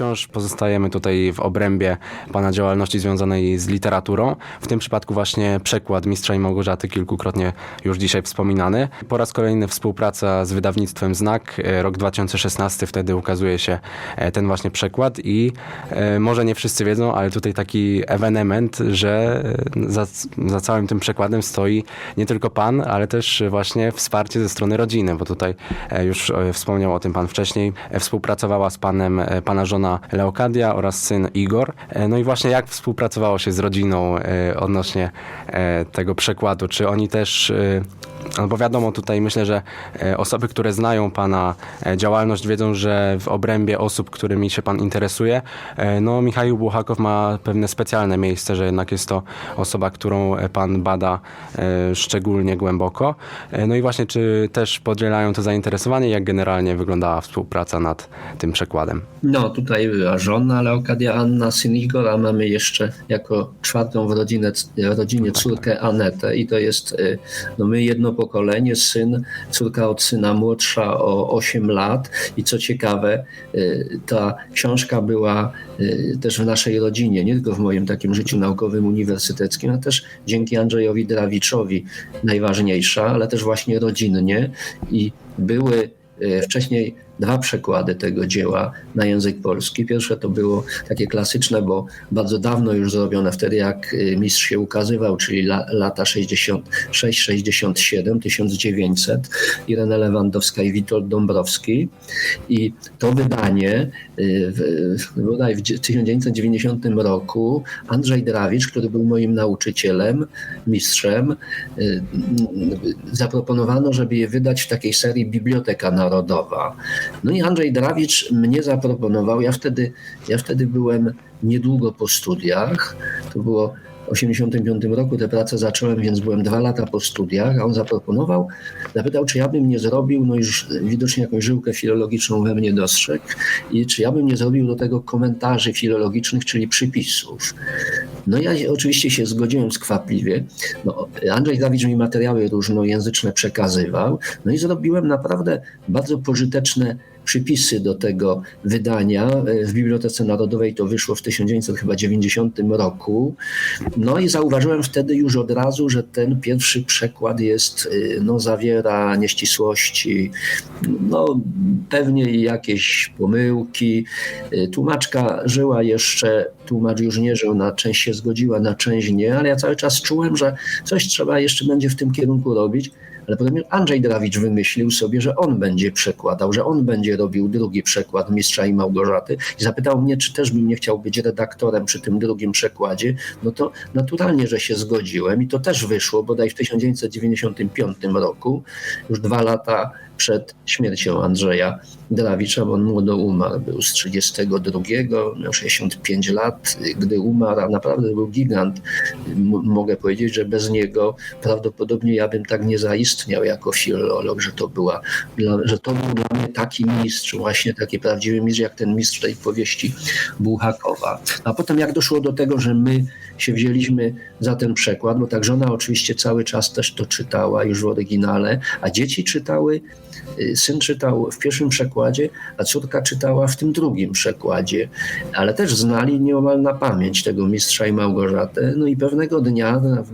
wciąż pozostajemy tutaj w obrębie pana działalności związanej z literaturą. W tym przypadku właśnie przekład Mistrza i Małgorzaty, kilkukrotnie już dzisiaj wspominany. Po raz kolejny współpraca z wydawnictwem Znak. E, Rok 2016 wtedy ukazuje się e, ten właśnie przekład i e, może nie wszyscy wiedzą, ale tutaj taki ewenement, że za, za całym tym przekładem stoi nie tylko pan, ale też właśnie wsparcie ze strony rodziny, bo tutaj już wspomniał o tym pan wcześniej. Współpracowała z panem pana żona Leokadia oraz syn Igor. E, No i właśnie jak współpracowało się z rodziną e, odnośnie e, tego przekładu? Czy oni też, no bo wiadomo tutaj myślę, że e, osoby, które znają pana e, działalność wiedzą, że w obrębie osób, którymi się pan interesuje, e, no Michał Buchakow ma pewne specjalne miejsce, że jednak jest to osoba, którą e, pan bada e, szczególnie głęboko. E, No i właśnie, czy też podzielają to zainteresowanie, jak generalnie wyglądała współpraca nad tym przekładem? No, tutaj była żona Leokadia Anna, syn Igor, a mamy jeszcze jako czwartą w rodzinę, rodzinie córkę Anetę i to jest y, no my jedno pokolenie, syn, córka od syna młodsza o 8 lat. I co ciekawe, y, ta książka była y, też w naszej rodzinie, nie tylko w moim takim życiu naukowym, uniwersyteckim, a też dzięki Andrzejowi Drawiczowi najważniejsza, ale też właśnie rodzinnie. I były y, wcześniej dwa przekłady tego dzieła na język polski. Pierwsze to było takie klasyczne, bo bardzo dawno już zrobione, wtedy jak y, mistrz się ukazywał, czyli la, lata 66-67, 1900, Irena Lewandowska i Witold Dąbrowski. I to wydanie y, w, bodaj w 1990 roku Andrzej Drawicz, który był moim nauczycielem, mistrzem, y, zaproponowano, żeby je wydać w takiej serii Biblioteka Narodowa. No i Andrzej Drawicz mnie zaproponował. Ja wtedy, ja wtedy byłem niedługo po studiach. To było w 1985 roku tę pracę zacząłem, więc byłem dwa lata po studiach, a on zaproponował, zapytał, czy ja bym nie zrobił, no już widocznie jakąś żyłkę filologiczną we mnie dostrzegł, i czy ja bym nie zrobił do tego komentarzy filologicznych, czyli przypisów. No ja oczywiście się zgodziłem skwapliwie. No, Andrzej Dawicz mi materiały różnojęzyczne przekazywał, no i zrobiłem naprawdę bardzo pożyteczne przypisy do tego wydania. W Bibliotece Narodowej to wyszło w 1990 roku. No i zauważyłem wtedy już od razu, że ten pierwszy przekład jest, no zawiera nieścisłości, no pewnie jakieś pomyłki. Tłumaczka żyła jeszcze, tłumacz już nie żył, na część się zgodziła, na część nie, ale ja cały czas czułem, że coś trzeba jeszcze będzie w tym kierunku robić. Ale potem Andrzej Drawicz wymyślił sobie, że on będzie przekładał, że on będzie robił drugi przekład Mistrza i Małgorzaty i zapytał mnie, czy też bym nie chciał być redaktorem przy tym drugim przekładzie. No to naturalnie, że się zgodziłem i to też wyszło bodaj w 1995 roku, już dwa lata przed śmiercią Andrzeja Drawicza, bo on młodo umarł, był z 32, miał 65 lat, gdy umarł, a naprawdę był gigant. M- mogę powiedzieć, że bez niego prawdopodobnie ja bym tak nie zaistniał jako filolog, że to, była, że to był dla mnie taki mistrz, właśnie taki prawdziwy mistrz, jak ten mistrz tej powieści Buchakowa. A potem jak doszło do tego, że my się wzięliśmy za ten przekład, bo tak żona oczywiście cały czas też to czytała już w oryginale, a dzieci czytały Syn czytał w pierwszym przekładzie, a córka czytała w tym drugim przekładzie, ale też znali nieomal na pamięć tego mistrza i Małgorzatę. No i pewnego dnia w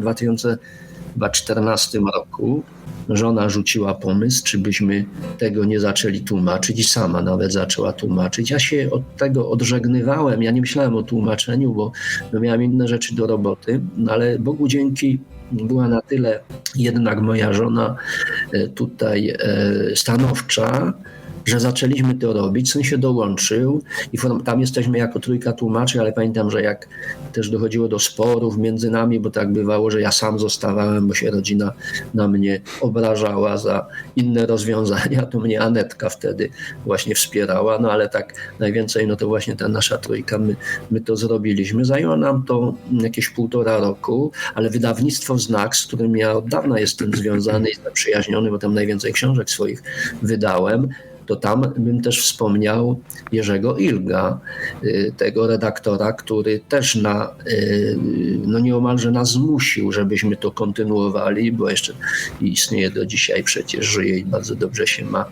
2014 roku żona rzuciła pomysł, czy byśmy tego nie zaczęli tłumaczyć. I sama nawet zaczęła tłumaczyć. Ja się od tego odżegnywałem, ja nie myślałem o tłumaczeniu, bo miałem inne rzeczy do roboty, no ale Bogu dzięki była na tyle jednak moja żona tutaj stanowcza, że zaczęliśmy to robić, syn się dołączył i tam jesteśmy jako trójka tłumaczy, ale pamiętam, że jak też dochodziło do sporów między nami, bo tak bywało, że ja sam zostawałem, bo się rodzina na mnie obrażała za inne rozwiązania, to mnie Anetka wtedy właśnie wspierała, no ale tak najwięcej, no to właśnie ta nasza trójka, my, my to zrobiliśmy. Zajęło nam to jakieś półtora roku, ale wydawnictwo Znak, z którym ja od dawna jestem związany i zaprzyjaźniony, bo tam najwięcej książek swoich wydałem, to tam bym też wspomniał Jerzego Ilga, y, tego redaktora, który też na, y, no nieomalże nas zmusił, żebyśmy to kontynuowali, bo jeszcze istnieje do dzisiaj, przecież żyje i bardzo dobrze się ma.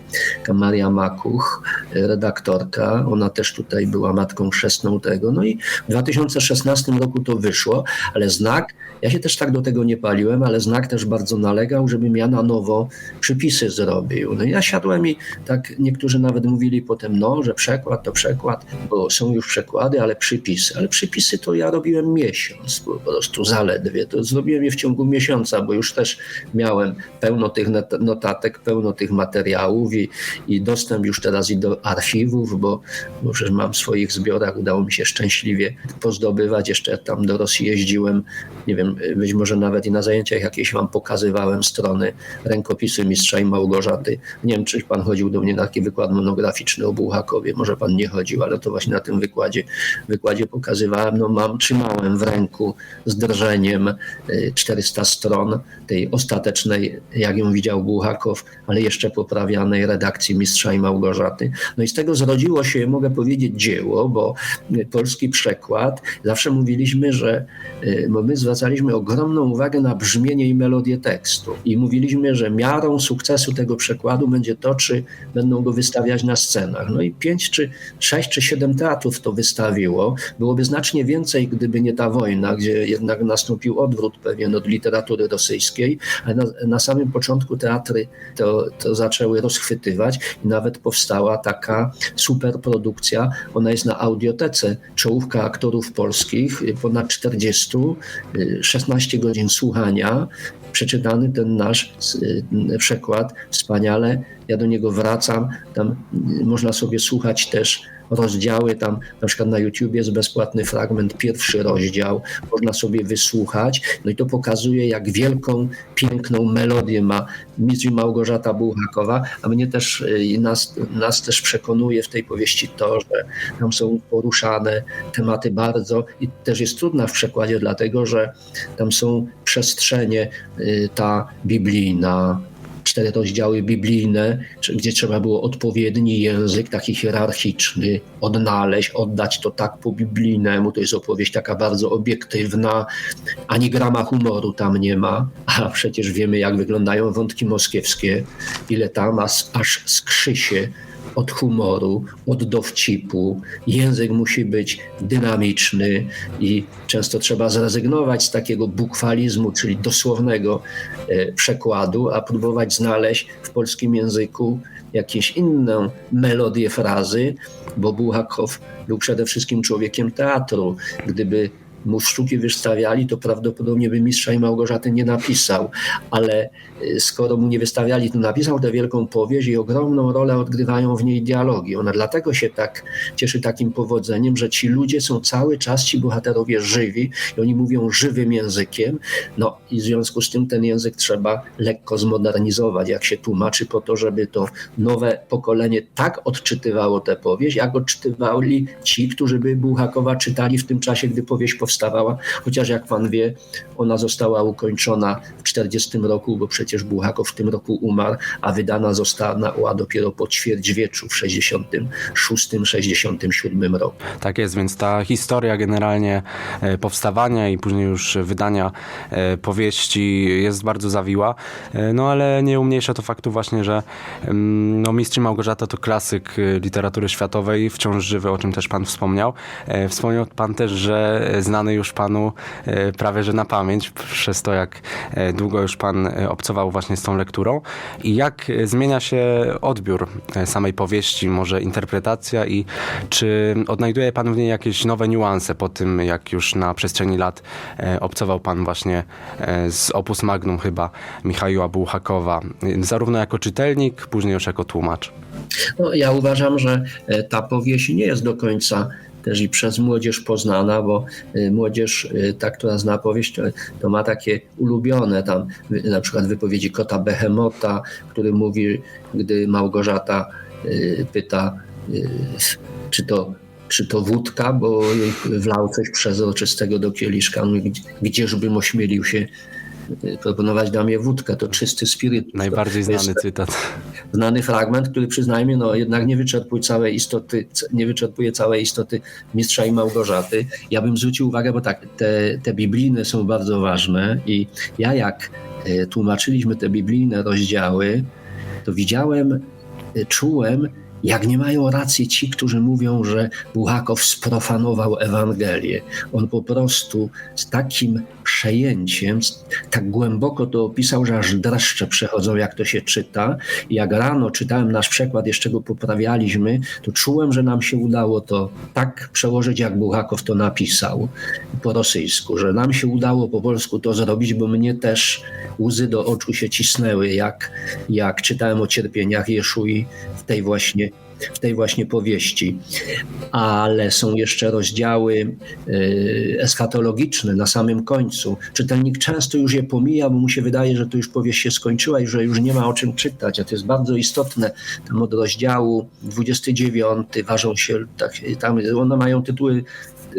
Maria Makuch, redaktorka, ona też tutaj była matką chrzestną tego. No i w 2016 roku to wyszło, ale znak, ja się też tak do tego nie paliłem, ale znak też bardzo nalegał, żebym ja na nowo przypisy zrobił. No ja siadłem i tak niektórzy nawet mówili potem, no, że przekład to przekład, bo są już przekłady, ale przypisy. Ale przypisy to ja robiłem miesiąc, po prostu zaledwie. To zrobiłem je w ciągu miesiąca, bo już też miałem pełno tych not- notatek, pełno tych materiałów i, i dostęp już teraz i do archiwów, bo, bo przecież mam w swoich zbiorach, udało mi się szczęśliwie pozdobywać. Jeszcze tam do Rosji jeździłem, nie wiem, być może nawet i na zajęciach jakieś wam pokazywałem strony rękopisy mistrza i Małgorzaty. Nie wiem, czy pan chodził do mnie na taki wykład monograficzny o Bułhakowie, może pan nie chodził, ale to właśnie na tym wykładzie, wykładzie pokazywałem. No mam, trzymałem w ręku z drżeniem y, 400 stron tej ostatecznej, jak ją widział Bułhakow, ale jeszcze poprawianej redakcji mistrza i Małgorzaty. No i z tego zrodziło się, mogę powiedzieć, dzieło, bo y, polski przekład, zawsze mówiliśmy, że y, bo my zwracaliśmy ogromną uwagę na brzmienie i melodię tekstu i mówiliśmy, że miarą sukcesu tego przekładu będzie to, czy będą go wystawiać na scenach. No i pięć, czy sześć, czy siedem teatrów to wystawiło. Byłoby znacznie więcej, gdyby nie ta wojna, gdzie jednak nastąpił odwrót pewien od literatury rosyjskiej, ale na, na samym początku teatry to, to zaczęły rozchwytywać i nawet powstała taka superprodukcja. Ona jest na audiotece, czołówka aktorów polskich, ponad 40, y, 16 godzin słuchania, przeczytany ten nasz y, przekład wspaniale. Ja do niego wracam. Tam y, można sobie słuchać też rozdziały. Tam na przykład na YouTubie jest bezpłatny fragment, pierwszy rozdział. Można sobie wysłuchać. No i to pokazuje, jak wielką, piękną melodię ma mistrz Małgorzata Bułhakowa, a mnie też y, nas, nas też przekonuje w tej powieści to, że tam są poruszane tematy bardzo i też jest trudna w przekładzie, dlatego że tam są przestrzenie, y, ta biblijna, cztery rozdziały biblijne, gdzie trzeba było odpowiedni język, taki hierarchiczny, odnaleźć, oddać to tak po biblijnemu. To jest opowieść taka bardzo obiektywna, ani grama humoru tam nie ma, a przecież wiemy, jak wyglądają wątki moskiewskie, ile tam aż, aż skrzy się od humoru, od dowcipu. Język musi być dynamiczny i często trzeba zrezygnować z takiego bukwalizmu, czyli dosłownego e, przekładu, a próbować znaleźć w polskim języku jakieś inną melodię frazy, bo Bułhakow był przede wszystkim człowiekiem teatru. Gdyby mu sztuki wystawiali, to prawdopodobnie by Mistrza i Małgorzaty nie napisał, ale y, skoro mu nie wystawiali, to napisał tę wielką powieść i ogromną rolę odgrywają w niej dialogi. Ona dlatego się tak cieszy takim powodzeniem, że ci ludzie są cały czas, ci bohaterowie żywi i oni mówią żywym językiem, no i w związku z tym ten język trzeba lekko zmodernizować, jak się tłumaczy, po to, żeby to nowe pokolenie tak odczytywało tę powieść, jak odczytywali ci, którzy by Bułhakowa czytali w tym czasie, gdy powieść powstawała. Chociaż jak pan wie, ona została ukończona w 40 roku, bo przecież Bułhakow w tym roku umarł, a wydana została dopiero po ćwierćwieczu w 66-67 roku. Tak jest, więc ta historia generalnie e, powstawania i później już wydania e, powieści jest bardzo zawiła, e, no ale nie umniejsza to faktu właśnie, że mm, no, Mistrz Małgorzata to klasyk literatury światowej, wciąż żywy, o czym też pan wspomniał. Wspomniał pan też, że znany już panu e, prawie że na pamięć, przez to jak e, długo już pan e, obcował właśnie z tą lekturą i jak zmienia się odbiór samej powieści, może interpretacja i czy odnajduje pan w niej jakieś nowe niuanse po tym, jak już na przestrzeni lat obcował pan właśnie z opus magnum chyba Michaiła Bułhakowa, zarówno jako czytelnik, później już jako tłumacz. No, ja uważam, że ta powieść nie jest do końca też i przez młodzież poznana, bo e, młodzież, e, ta, która zna powieść, to, to ma takie ulubione tam, wy- na przykład wypowiedzi kota Behemota, który mówi, gdy Małgorzata pyta, czy to czy to wódka, bo jej wlał coś przezroczystego do kieliszka. I gdzie- gdzieżbym ośmielił się proponować damie wódkę, to czysty spiryt. Najbardziej znany cytat. Znany fragment, który przyznajmy, no jednak nie wyczerpuje całej istoty, nie wyczerpuje całej istoty mistrza i Małgorzaty. Ja bym zwrócił uwagę, bo tak, te, te biblijne są bardzo ważne i ja jak e, tłumaczyliśmy te biblijne rozdziały, to widziałem, e, czułem, jak nie mają racji ci, którzy mówią, że Buchakow sprofanował Ewangelię. On po prostu z takim przejęciem, tak głęboko to opisał, że aż dreszcze przechodzą, jak to się czyta. Jak rano czytałem nasz przekład, jeszcze go poprawialiśmy, to czułem, że nam się udało to tak przełożyć, jak Buchakow to napisał po rosyjsku, że nam się udało po polsku to zrobić, bo mnie też łzy do oczu się cisnęły, jak, jak czytałem o cierpieniach Jeszui w tej właśnie w tej właśnie powieści. Ale są jeszcze rozdziały y, eschatologiczne na samym końcu. Czytelnik często już je pomija, bo mu się wydaje, że to już powieść się skończyła i że już nie ma o czym czytać, a to jest bardzo istotne. Tam od rozdziału 29 ważą się, tak, tam one mają tytuły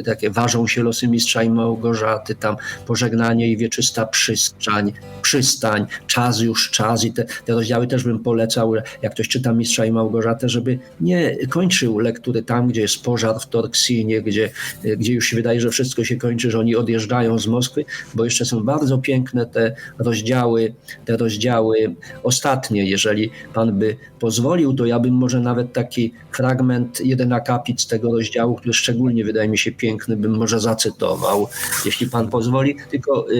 takie ważą się losy mistrza i Małgorzaty, tam pożegnanie i wieczysta przystań, przystań, czas już czas i te, te rozdziały też bym polecał, jak ktoś czyta mistrza i Małgorzatę, żeby nie kończył lektury tam, gdzie jest pożar w Torksinie, gdzie, gdzie już się wydaje, że wszystko się kończy, że oni odjeżdżają z Moskwy, bo jeszcze są bardzo piękne te rozdziały, te rozdziały ostatnie. Jeżeli pan by pozwolił, to ja bym może nawet taki fragment, jeden akapit z tego rozdziału, który szczególnie wydaje mi się piękny, bym może zacytował, jeśli pan pozwoli. Tylko y,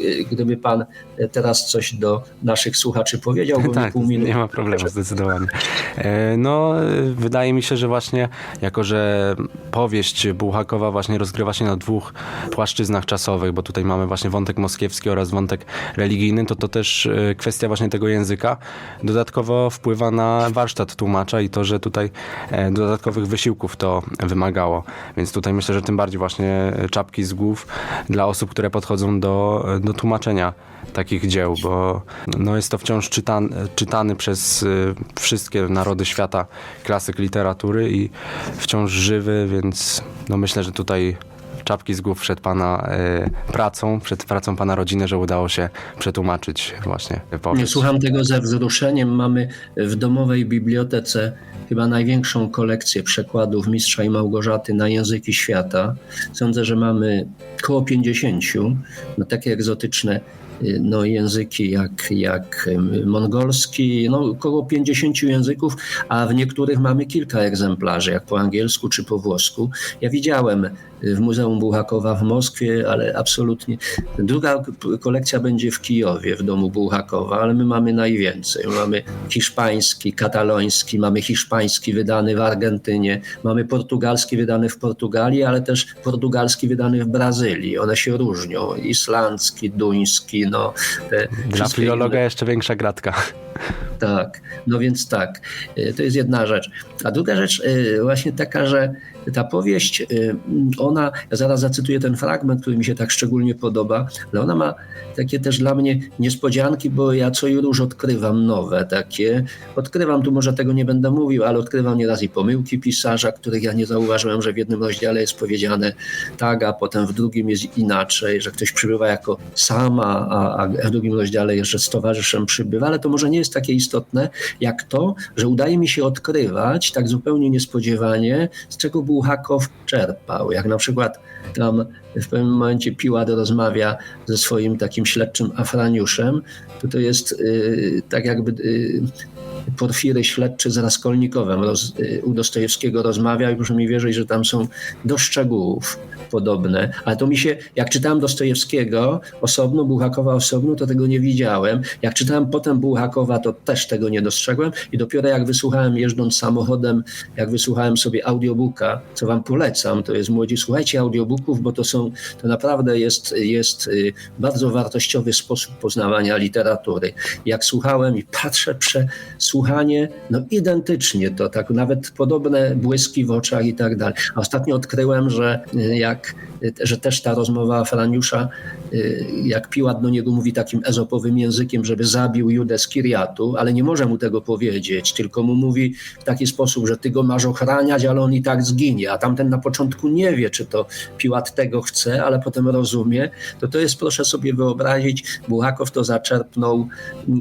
y, gdyby pan teraz coś do naszych słuchaczy powiedział, bo Tak, pół minuty. nie ma problemu, zdecydowanie. E, No, wydaje mi się, że właśnie jako, że powieść Bułhakowa właśnie rozgrywa się na dwóch płaszczyznach czasowych, bo tutaj mamy właśnie wątek moskiewski oraz wątek religijny, to to też kwestia właśnie tego języka dodatkowo wpływa na warsztat tłumacza i to, że tutaj e, dodatkowych wysiłków to wymagało. Więc tutaj myślę, że tym bardziej właśnie e, czapki z głów dla osób, które podchodzą do, do tłumaczenia takich dzieł, bo no jest to wciąż czytan, czytany przez y, wszystkie narody świata klasyk literatury i wciąż żywy, więc no myślę, że tutaj czapki z głów przed pana y, pracą, przed pracą pana rodziny, że udało się przetłumaczyć właśnie Nie, powieść. słucham tego ze wzruszeniem. Mamy w domowej bibliotece chyba największą kolekcję przekładów Mistrza i Małgorzaty na języki świata. Sądzę, że mamy około 50, no takie egzotyczne y, no, języki jak, jak mongolski, no, około 50 języków, a w niektórych mamy kilka egzemplarzy, jak po angielsku czy po włosku. Ja widziałem w Muzeum Bułhakowa w Moskwie, ale absolutnie. Druga kolekcja będzie w Kijowie, w domu Bułhakowa, ale my mamy najwięcej. Mamy hiszpański, kataloński, mamy hiszpański wydany w Argentynie, mamy portugalski wydany w Portugalii, ale też portugalski wydany w Brazylii. One się różnią. Islandzki, duński, no. Dla filologa inne. jeszcze większa gratka. Tak, no więc tak, y, to jest jedna rzecz. A druga rzecz y, właśnie taka, że ta powieść, y, ona, ja zaraz zacytuję ten fragment, który mi się tak szczególnie podoba, ale ona ma takie też dla mnie niespodzianki, bo ja co i róż odkrywam nowe takie. Odkrywam, tu może tego nie będę mówił, ale odkrywam nieraz i pomyłki pisarza, których ja nie zauważyłem, że w jednym rozdziale jest powiedziane tak, a potem w drugim jest inaczej, że ktoś przybywa jako sama, a, a w drugim rozdziale jeszcze z towarzyszem przybywa, ale to może nie jest takie istotne, jak to, że udaje mi się odkrywać tak zupełnie niespodziewanie, z czego Bułhakow czerpał. Jak na przykład tam w pewnym momencie Piłat rozmawia ze swoim takim śledczym Afraniuszem, to to jest y, tak jakby y, Porfiry śledczy z Raskolnikowem roz, y, u Dostojewskiego rozmawia i proszę mi wierzyć, że tam są do szczegółów podobne. Ale to mi się, jak czytałem Dostojewskiego osobno, Bułhakowa osobno, to tego nie widziałem. Jak czytałem potem Bułhakowa, to też tego nie dostrzegłem i dopiero jak wysłuchałem jeżdżąc samochodem, jak wysłuchałem sobie audiobooka, co wam polecam, to jest młodzi, słuchajcie audiobooków, bo to są, to naprawdę jest, jest y, bardzo wartościowy sposób poznawania literatury. Jak słuchałem i patrzę, przesłuchanie, no identycznie to, tak nawet podobne błyski w oczach i tak dalej. A ostatnio odkryłem, że y, jak, y, że też ta rozmowa Franiusza y, jak Piłat do niego mówi takim ezopowym językiem, żeby zabił Judę z Kiriatu, ale nie może mu tego powiedzieć, tylko mu mówi w taki sposób, że ty go masz ochraniać, ale on i tak zginie, a tamten na początku nie wie, czy to Piłat tego chce, ale potem rozumie, to to jest, proszę sobie wyobrazić, Buchakow to zaczerpnął,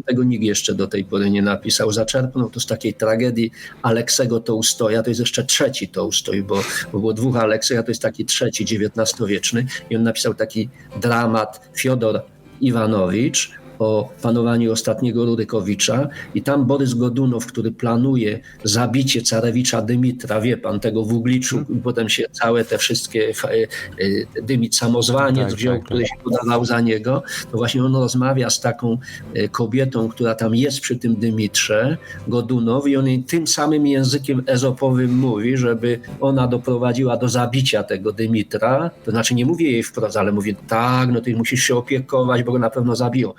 tego nikt jeszcze do tej pory nie napisał, zaczerpnął to z takiej tragedii Aleksego Tołstoja, to jest jeszcze trzeci Tołstoj, bo, bo było dwóch Aleksych, a to jest taki trzeci XIX-wieczny i on napisał taki dramat Fiodor Iwanowicz o panowaniu ostatniego Rurykowicza i tam Borys Godunow, który planuje zabicie carewicza Dymitra, wie pan, tego w Ugliczu, i potem się całe te wszystkie y, y, Dymit samozwaniec Tak, wziął, tak, tak. który się podawał za niego, to właśnie on rozmawia z taką y, kobietą, która tam jest przy tym Dymitrze, Godunow i on jej tym samym językiem ezopowym mówi, żeby ona doprowadziła do zabicia tego Dymitra, to znaczy nie mówię jej wprost, ale mówię tak, no ty musisz się opiekować, bo go na pewno zabiją.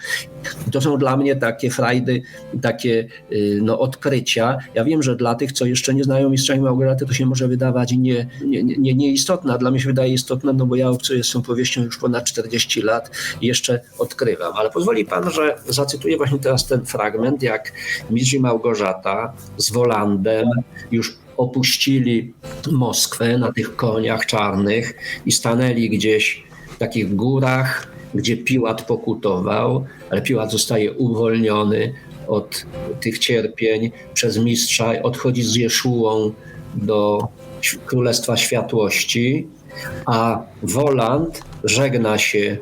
To są dla mnie takie frajdy, takie y, no, odkrycia. Ja wiem, że dla tych, co jeszcze nie znają Mistrza i Małgorzaty, to się może wydawać nie, nie, nie, nieistotne, a dla mnie się wydaje istotne, no bo ja obcuję z tą powieścią już ponad 40 lat i jeszcze odkrywam. Ale pozwoli pan, że zacytuję właśnie teraz ten fragment, jak Mistrz i Małgorzata z Wolandem już opuścili Moskwę na tych koniach czarnych i stanęli gdzieś w takich górach, gdzie Piłat pokutował, ale Piłat zostaje uwolniony od tych cierpień przez mistrza, odchodzi z Jeszułą do Królestwa Światłości, a Woland żegna się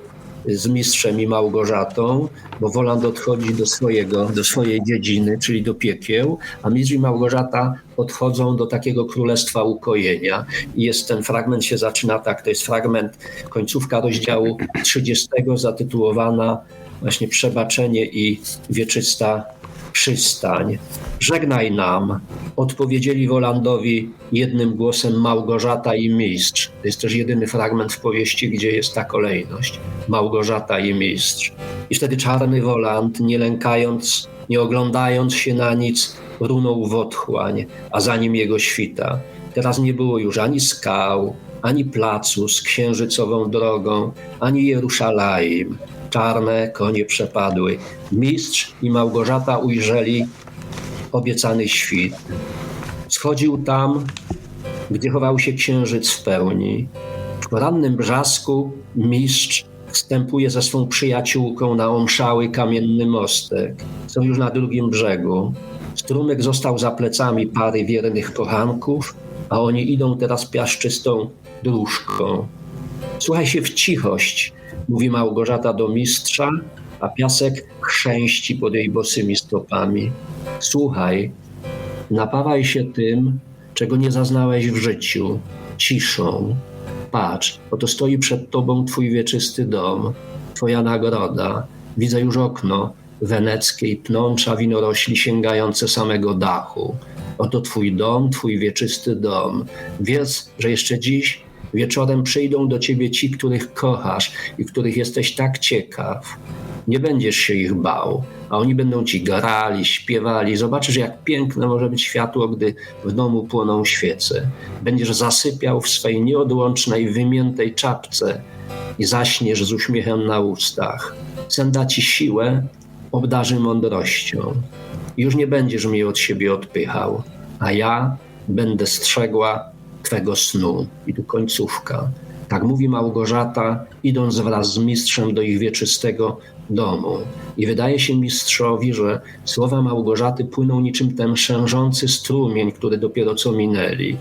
z mistrzem i Małgorzatą, bo Woland odchodzi do swojego, do swojej dziedziny, czyli do piekieł, a mistrz i Małgorzata odchodzą do takiego królestwa ukojenia. I jest ten fragment się zaczyna tak, to jest fragment, końcówka rozdziału 30 zatytułowana właśnie Przebaczenie i wieczysta przystań. Żegnaj nam, odpowiedzieli Wolandowi jednym głosem Małgorzata i Mistrz. To jest też jedyny fragment w powieści, gdzie jest ta kolejność. Małgorzata i Mistrz. I wtedy czarny Woland, nie lękając, nie oglądając się na nic, runął w otchłań, a za nim jego świta. Teraz nie było już ani skał, ani placu z księżycową drogą, ani Jeruszalaim. Czarne konie przepadły. Mistrz i Małgorzata ujrzeli obiecany świt. Schodził tam, gdzie chował się księżyc w pełni. W porannym brzasku mistrz wstępuje ze swą przyjaciółką na omszały kamienny mostek. Są już na drugim brzegu. Strumyk został za plecami pary wiernych kochanków, a oni idą teraz piaszczystą dróżką. Słuchaj się w cichość, mówi Małgorzata do mistrza, a piasek chrzęści pod jej bosymi stopami. Słuchaj, napawaj się tym, czego nie zaznałeś w życiu, ciszą. Patrz, oto stoi przed tobą twój wieczysty dom, twoja nagroda. Widzę już okno weneckie i pnącza winorośli sięgające samego dachu. Oto twój dom, twój wieczysty dom. Wiedz, że jeszcze dziś wieczorem przyjdą do ciebie ci, których kochasz i których jesteś tak ciekaw. Nie będziesz się ich bał, a oni będą ci grali, śpiewali. Zobaczysz, jak piękne może być światło, gdy w domu płoną świece. Będziesz zasypiał w swej nieodłącznej, wymiętej czapce i zaśniesz z uśmiechem na ustach. Sen da ci siłę, obdarzy mądrością. Już nie będziesz mnie od siebie odpychał, a ja będę strzegła twego snu. I tu końcówka. Tak mówi Małgorzata, idąc wraz z mistrzem do ich wieczystego domu. I wydaje się mistrzowi, że słowa Małgorzaty płyną niczym ten szężący strumień, który dopiero co minęli.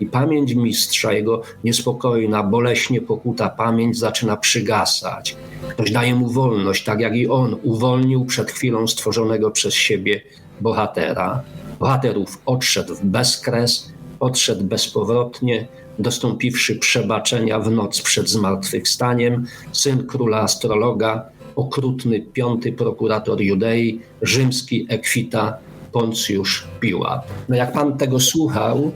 I pamięć mistrza, jego niespokojna, boleśnie pokuta pamięć zaczyna przygasać. Ktoś daje mu wolność, tak jak i on uwolnił przed chwilą stworzonego przez siebie bohatera. Bohaterów odszedł w bezkres, odszedł bezpowrotnie, dostąpiwszy przebaczenia w noc przed zmartwychwstaniem, syn króla astrologa, okrutny piąty prokurator Judei, rzymski ekwita Poncjusz Piłat. No jak pan tego słuchał,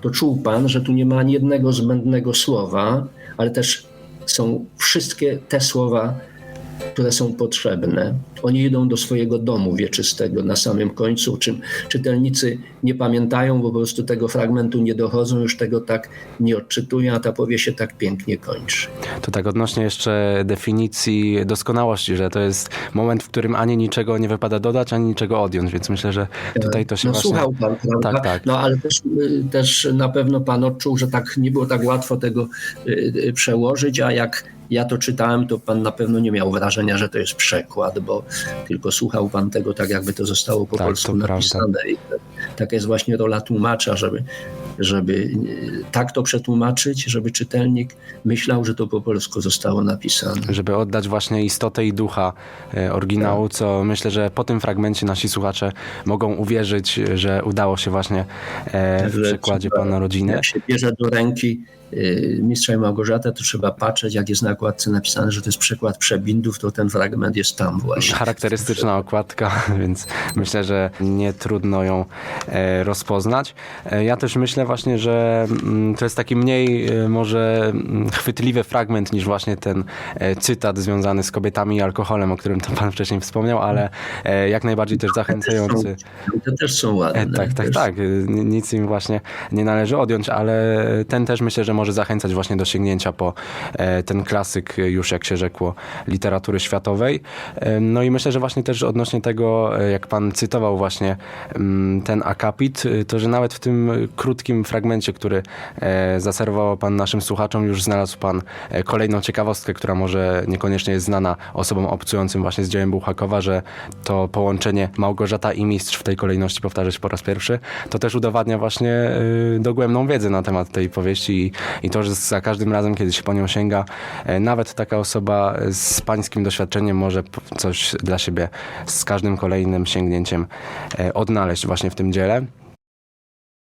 to czuł pan, że tu nie ma ani jednego zbędnego słowa, ale też są wszystkie te słowa które są potrzebne. Oni idą do swojego domu wieczystego na samym końcu, czym czytelnicy nie pamiętają, bo po prostu tego fragmentu nie dochodzą, już tego tak nie odczytują, a ta powieść się tak pięknie kończy. To tak odnośnie jeszcze definicji doskonałości, że to jest moment, w którym ani niczego nie wypada dodać, ani niczego odjąć, więc myślę, że tutaj to się No właśnie... słuchał pan, prawda? Tak, tak. No ale też, y, też na pewno pan odczuł, że tak nie było tak łatwo tego y, y, przełożyć, a jak ja to czytałem, to pan na pewno nie miał wrażenia, że to jest przekład, bo tylko słuchał pan tego tak, jakby to zostało po Tak, polsku napisane. I taka jest właśnie rola tłumacza, żeby, żeby y, tak to przetłumaczyć, żeby czytelnik myślał, że to po polsku zostało napisane. żeby oddać właśnie istotę i ducha e, oryginału, Tak. co myślę, że po tym fragmencie nasi słuchacze mogą uwierzyć, że udało się właśnie e, w Że przykładzie Pana rodziny. Jak się bierze do ręki Mistrza i Małgorzatę, to trzeba patrzeć, jak jest na okładce napisane, że to jest przekład przebindów, to ten fragment jest tam właśnie. Charakterystyczna okładka, więc myślę, że nie trudno ją e, rozpoznać. E, Ja też myślę właśnie, że mm, to jest taki mniej e, może mm, chwytliwy fragment niż właśnie ten cytat związany z kobietami i alkoholem, o którym to pan wcześniej wspomniał, ale jak najbardziej też zachęcający. Te też są ładne. Tak, tak, tak. Nic im właśnie nie należy odjąć, ale ten też myślę, że może zachęcać właśnie do sięgnięcia po ten klasyk, już jak się rzekło, literatury światowej. E, No i myślę, że właśnie też odnośnie tego, e, jak pan cytował właśnie ten akapit, y, to że nawet w tym krótkim fragmencie, który e, zaserwował pan naszym słuchaczom, już znalazł pan e, kolejną ciekawostkę, która może niekoniecznie jest znana osobom obcującym właśnie z dziełem Bułhakowa, że to połączenie Małgorzata i Mistrz w tej kolejności powtarzać po raz pierwszy, to też udowadnia właśnie dogłębną wiedzę na temat tej powieści i, i to, że za każdym razem, kiedy się po nią sięga, e, nawet taka osoba z pańskim doświadczeniem może coś dla siebie z każdym kolejnym sięgnięciem e, odnaleźć właśnie w tym dziele.